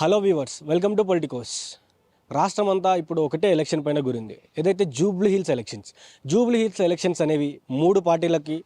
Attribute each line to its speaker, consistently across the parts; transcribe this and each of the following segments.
Speaker 1: Hello viewers welcome to politicos. రాష్ట్రం అంతా ఇప్పుడు ఒకటే ఎలక్షన్ పైన గురింది. ఏదైతే జూబ్లీ హిల్స్ ఎలక్షన్స్ జూబ్లీ హిల్స్ ఎలక్షన్స్ అనేవి మూడు పార్టీలకి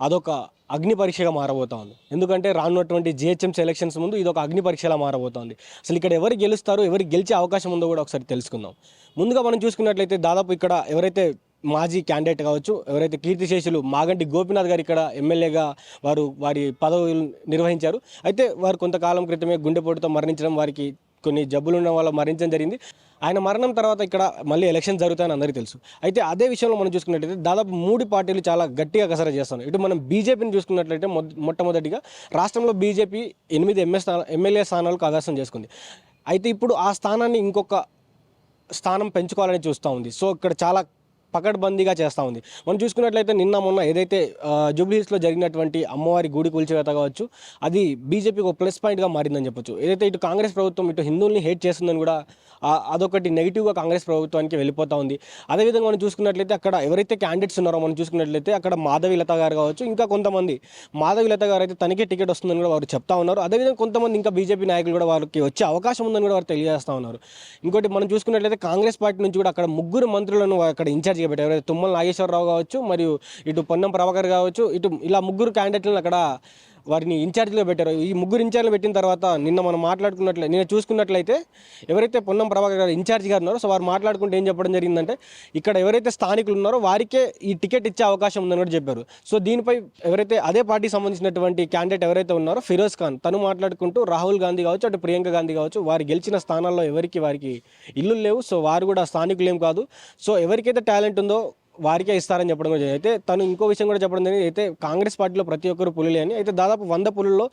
Speaker 1: అదొక అగ్ని పరీక్షగా మారబోతా ఉంది ఎందుకంటే రానున్నటువంటి జిహెచ్ఎంసీ ఎలక్షన్స్ ముందు ఇది ఒక అగ్ని పరీక్షలా మారబోతోంది. అసలు ఇక్కడ ఎవరు గెలుస్తారు ఎవరు గెలిచే అవకాశం ఉందో కూడా ఒకసారి తెలుసుకుందాం. ముందుగా మనం చూసుకున్నట్లయితే దాదాపు ఇక్కడ ఎవరైతే మాజీ క్యాండిడేట్ కావచ్చు ఎవరైతే కీర్తిశేషులు మాగంటి గోపీనాథ్ గారు ఇక్కడ ఎమ్మెల్యేగా వారు వారి పదవులు నిర్వహించారు. అయితే వారు కొంతకాలం క్రితమే గుండెపోటుతో మరణించడం వారికి కొన్ని జబ్బులు ఉండడం వల్ల మరణించడం జరిగింది. ఆయన మరణం తర్వాత ఇక్కడ మళ్ళీ ఎలక్షన్ జరుగుతాయని అందరికీ తెలుసు. అయితే అదే విషయంలో మనం చూసుకున్నట్లయితే దాదాపు మూడు పార్టీలు చాలా గట్టిగా కసర చేస్తున్నాయి. ఇటు మనం బీజేపీని చూసుకున్నట్లయితే మొట్టమొదటిగా రాష్ట్రంలో బీజేపీ ఎనిమిది ఎంఎస్ ఎమ్మెల్యే స్థానాలకు అవకాశం చేసుకుంది. అయితే ఇప్పుడు ఆ స్థానాన్ని ఇంకొక స్థానం పెంచుకోవాలని చూస్తూ ఉంది. సో ఇక్కడ చాలా పకడ్బందీగా చేస్తూ ఉంది. మనం చూసుకున్నట్లయితే నిన్న మొన్న ఏదైతే జూబ్లీహిల్స్లో జరిగినటువంటి అమ్మవారి గుడి కూల్చివేత కావచ్చు అది బీజేపీకి ఒక ప్లస్ పాయింట్గా మారిందని చెప్పొచ్చు. ఏదైతే ఇటు కాంగ్రెస్ ప్రభుత్వం ఇటు హిందువుల్ని హేట్ చేస్తుందని కూడా అదొకటి నెగిటివ్గా కాంగ్రెస్ ప్రభుత్వానికి వెళ్ళిపోతూ ఉంది. అదేవిధంగా మనం చూసుకున్నట్లయితే అక్కడ ఎవరైతే క్యాండిడేట్స్ ఉన్నారో మనం చూసుకున్నట్లయితే అక్కడ మాధవి లత గారు కావచ్చు ఇంకా కొంతమంది మాధవి లత గారు అయితే తనకే టికెట్ వస్తుందని కూడా వారు చెప్తా ఉన్నారు. అదేవిధంగా కొంతమంది ఇంకా బీజేపీ నాయకులు కూడా వారికి వచ్చే అవకాశం ఉందని కూడా వారు తెలియజేస్తూ ఉన్నారు. ఇంకోటి మనం చూసుకున్నట్లయితే కాంగ్రెస్ పార్టీ నుంచి కూడా అక్కడ ముగ్గురు మంత్రులను అక్కడ ఇన్ఛార్జిగా పెట్టారు ఎవరైతే తుమ్మల నాగేశ్వరరావు కావచ్చు మరియు ఇటు పొన్నం ప్రభాకర్ కావచ్చు ఇటు ఇలా ముగ్గురు క్యాండిడేట్లను అక్కడ వారిని ఇన్ఛార్జ్లో పెట్టారు. ఈ ముగ్గురు ఇన్ఛార్జ్లు పెట్టిన తర్వాత నిన్న మనం మాట్లాడుకున్నట్లే నేను చూసుకున్నట్లయితే ఎవరైతే పొన్నం ప్రభాకర్ గారు ఇన్ఛార్జ్ గారు ఉన్నారో సో వారు మాట్లాడుకుంటే ఏం చెప్పడం జరిగిందంటే ఇక్కడ ఎవరైతే స్థానికులు ఉన్నారో వారికే ఈ టికెట్ ఇచ్చే అవకాశం ఉందని కూడా చెప్పారు. సో దీనిపై ఎవరైతే అదే పార్టీకి సంబంధించినటువంటి క్యాండిడేట్ ఎవరైతే ఉన్నారో ఫిరోజ్ ఖాన్ తను మాట్లాడుకుంటూ రాహుల్ గాంధీ కావచ్చు అటు ప్రియాంక గాంధీ కావచ్చు వారు గెలిచిన స్థానాల్లో ఎవరికి వారికి ఇల్లు లేవు. సో వారు కూడా స్థానికులు ఏం కాదు. సో ఎవరికైతే టాలెంట్ ఉందో వారికే ఇస్తారని చెప్పడం జరిగింది. అయితే తను ఇంకో విషయం కూడా చెప్పడం జరిగింది. అయితే కాంగ్రెస్ పార్టీలో ప్రతి ఒక్కరు పులులే అని. అయితే దాదాపు వంద పులుల్లో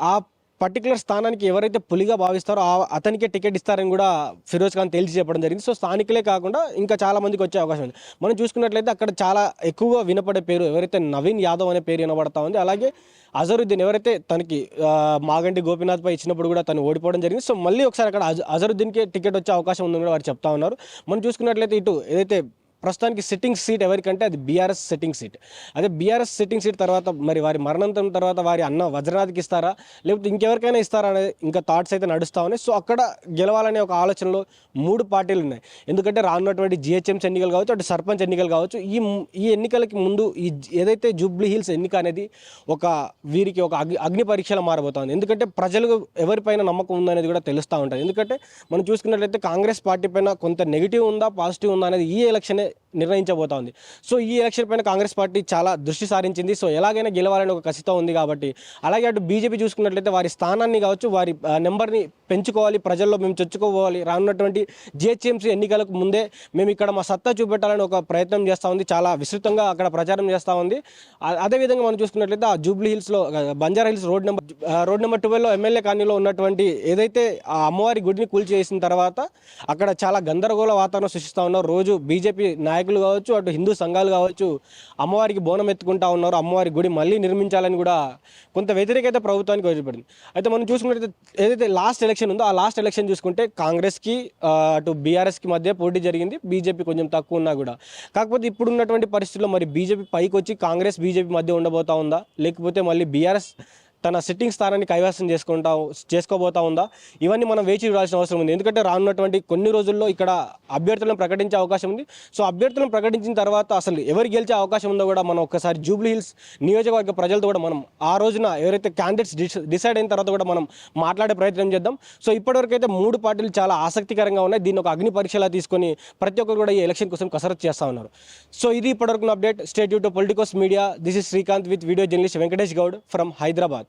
Speaker 1: ఆ పర్టికులర్ స్థానానికి ఎవరైతే పులిగా భావిస్తారో ఆ అతనికే టికెట్ ఇస్తారని కూడా ఫిరోజ్ ఖాన్ తేల్చి చెప్పడం జరిగింది. సో స్థానికులే కాకుండా ఇంకా చాలా మందికి వచ్చే అవకాశం ఉంది. మనం చూసుకున్నట్లయితే అక్కడ చాలా ఎక్కువగా వినపడే పేరు ఎవరైతే నవీన్ యాదవ్ అనే పేరు వినబడతా ఉంది. అలాగే అజరుద్దీన్ ఎవరైతే తనకి మాగంటి గోపీనాథ్పై ఇచ్చినప్పుడు కూడా తను ఓడిపోవడం జరిగింది. సో మళ్ళీ ఒకసారి అక్కడ అజ- అజరుద్దీన్కి టికెట్ వచ్చే అవకాశం ఉందని కూడా వారు చెప్తా ఉన్నారు. మనం చూసుకున్నట్లయితే ఇటు ఏదైతే ప్రస్తుతానికి సిట్టింగ్ సీట్ ఎవరికంటే అది బీఆర్ఎస్ సిట్టింగ్ సీట్ అదే బీఆర్ఎస్ సిట్టింగ్ సీట్ తర్వాత మరి వారి మరణంతం తర్వాత వారి అన్న వజ్రనాథ్కి ఇస్తారా? లేకపోతే ఇంకెవరికైనా ఇస్తారా? అనేది ఇంకా థాట్స్ అయితే నడుస్తూ ఉన్నాయి. సో అక్కడ గెలవాలనే ఒక ఆలోచనలో మూడు పార్టీలు ఉన్నాయి. ఎందుకంటే రానున్నటువంటి జిహెచ్ఎంసీ ఎన్నికలు కావచ్చు అటు సర్పంచ్ ఎన్నికలు కావచ్చు ఈ ఈ ఎన్నికలకి ముందు ఈ ఏదైతే జూబ్లీ హిల్స్ ఎన్నిక అనేది ఒక వీరికి ఒక అగ్ని అగ్ని పరీక్షలు మారబోతోంది. ఎందుకంటే ప్రజలకు ఎవరిపైన నమ్మకం ఉందనేది కూడా తెలుస్తూ ఉంటుంది. ఎందుకంటే మనం చూసుకున్నట్లయితే కాంగ్రెస్ పార్టీ పైన కొంత నెగిటివ్ ఉందా పాజిటివ్ ఉందా అనేది ఈ ఎలక్షనే it. నిర్ణయించబోతా ఉంది. సో ఈ ఎలక్షన్ పైన కాంగ్రెస్ పార్టీ చాలా దృష్టి సారించింది. సో ఎలాగైనా గెలవాలని ఒక కసితో ఉంది కాబట్టి అలాగే అటు బీజేపీ చూసుకున్నట్లయితే వారి స్థానాన్ని కావచ్చు వారి నెంబర్ని పెంచుకోవాలి ప్రజల్లో మేము చొచ్చుకోవాలి రానున్నటువంటి జిహెచ్ఎంసీ ఎన్నికలకు ముందే మేము ఇక్కడ మా సత్తా చూపెట్టాలని ఒక ప్రయత్నం చేస్తూ ఉంది. చాలా విస్తృతంగా అక్కడ ప్రచారం చేస్తూ ఉంది. అదేవిధంగా మనం చూసుకున్నట్లయితే ఆ జూబ్లీ హిల్స్లో Banjara Hills road number road number ట్వెల్వ్లో MLA కాలనీలో ఉన్నటువంటి ఏదైతే ఆ అమ్మవారి గుడిని కూల్చేసిన తర్వాత అక్కడ చాలా గందరగోళ వాతావరణం సృష్టిస్తూ ఉన్నారు రోజు బీజేపీ నాయకులు కావచ్చు అటు హిందూ సంఘాలు కావచ్చు అమ్మవారికి బోనం ఎత్తుకుంటా ఉన్నారు అమ్మవారి గుడి మళ్ళీ నిర్మించాలని కూడా కొంత వ్యతిరేకత ప్రభుత్వానికి వదిలిపడింది అయితే మనం చూసుకున్నట్లయితే ఏదైతే లాస్ట్ ఎలక్షన్ ఉందో ఆ లాస్ట్ ఎలక్షన్ చూసుకుంటే కాంగ్రెస్కి అటు బీఆర్ఎస్కి మధ్య పోటీ జరిగింది బీజేపీ కొంచెం తక్కువ ఉన్నా కూడా. కాకపోతే ఇప్పుడు ఉన్నటువంటి పరిస్థితుల్లో మరి బీజేపీ పైకి వచ్చి కాంగ్రెస్ బీజేపీ మధ్య ఉండబోతా ఉందా? లేకపోతే మళ్ళీ బీఆర్ఎస్ తన సిట్టింగ్ స్థానాన్ని కైవసం చేసుకుంటా చేసుకోబోతా ఉందా? ఇవన్నీ మనం వేచి చూడాల్సిన అవసరం ఉంది. ఎందుకంటే రానున్నటువంటి కొన్ని రోజుల్లో ఇక్కడ అభ్యర్థులను ప్రకటించే అవకాశం ఉంది. సో అభ్యర్థులను ప్రకటించిన తర్వాత అసలు ఎవరు గెలిచే అవకాశం ఉందో కూడా మనం ఒకసారి జూబ్లీ హిల్స్ నియోజకవర్గ ప్రజలతో కూడా మనం ఆ రోజున ఎవరైతే క్యాండిడేట్స్ డిసైడ్ అయిన తర్వాత కూడా మనం మాట్లాడే ప్రయత్నం చేద్దాం. సో ఇప్పటివరకు అయితే మూడు పార్టీలు చాలా ఆసక్తికరంగా ఉన్నాయి. దీన్ని ఒక అగ్ని పరీక్షలా తీసుకొని ప్రతి ఒక్కరు కూడా ఈ ఎలక్షన్ కోసం కసరత్తు చేస్తూ ఉన్నారు. సో ఇది ఇప్పటివరకు update. State YouTube politicos media this is Srikanth with video journalist Venkatesh Goud from Hyderabad